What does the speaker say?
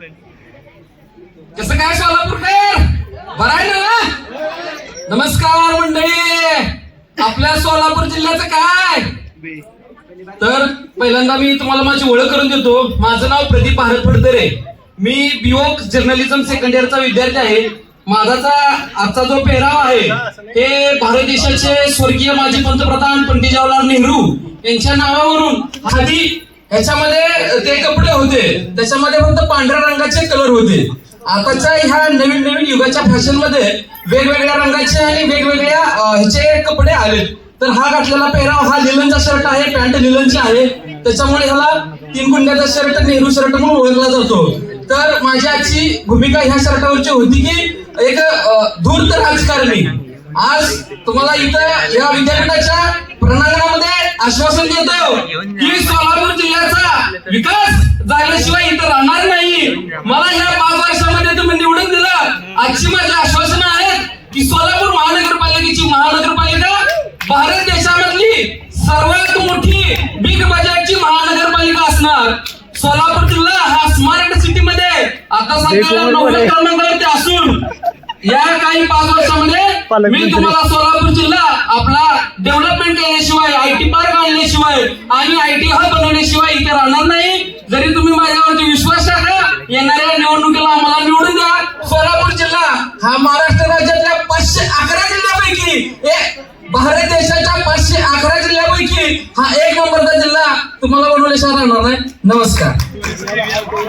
कसं काय सोलापूरकर बराय ना? नमस्कार मंडळी. आपल्या सोलापूर जिल्ह्याचं काय? तर पहिल्यांदा मी तुम्हाला माझी ओळख करून देतो. माझं नाव प्रदीप भारत आहे मी बिओक जर्नलिझम सेकंड इयरचा विद्यार्थी आहे. माझाचा आजचा जो पेहराव आहे हे भारत देशाचे स्वर्गीय माजी पंतप्रधान पंडित जवाहरलाल नेहरू यांच्या नावावरून आधी ह्याच्यामध्ये ते कपडे होते. त्याच्यामध्ये फक्त पांढऱ्या रंगाचे कलर होते. आताच्या ह्या नवीन नवीन युगाच्या फॅशनमध्ये वेगवेगळ्या रंगाचे आणि वेगवेगळ्या ह्याचे कपडे आले तर हा घातलेला पेहराव हा लिलनचा शर्ट आहे पॅन्ट लिलनची आहे. त्याच्यामुळे ह्याला तीन गुंड्याचा शर्ट नेहरू शर्ट म्हणून ओळखला जातो. तर माझी आजची भूमिका ह्या शर्टावरची होती की एक धूर्त राजकारणी. आज तुम्हाला इथं या विद्यापीठाच्या प्रणांगणामध्ये आश्वासन देतो की सोलापूर जिल्ह्याचा विकास झाल्याशिवाय इथं राहणार नाही. मला या पाच वर्षामध्ये तुम्ही निवडून दिलं. आजची माझी आश्वासनं आहेत की सोलापूर महानगरपालिकेची महानगरपालिका भारत देशामधली सर्वात मोठी बिग बजेटची महानगरपालिका असणार. सोलापूर जिल्हा हा स्मार्ट सिटी मध्ये. आता सध्या नवव्या क्रमांकावरती असून या काही पाच वर्षामध्ये मी तुम्हाला सोलापूर जिल्हा आपला डेव्हलपमेंट केल्याशिवाय आय टी पार्क आणल्याशिवाय आणि आय टी हब बनवल्याशिवाय इथे राहणार नाही. जरी तुम्ही माझ्यावरती विश्वास टाका येणाऱ्या निवडणुकीला आम्हाला निवडून द्या. सोलापूर जिल्हा हा महाराष्ट्र राज्यातल्या पाचशे अकरा जिल्ह्यापैकी एक. भारत देशाच्या पाचशे अकरा जिल्ह्यापैकी हा एक नंबरचा जिल्हा तुम्हाला बनवल्याशिवाय राहणार नाही. नमस्कार.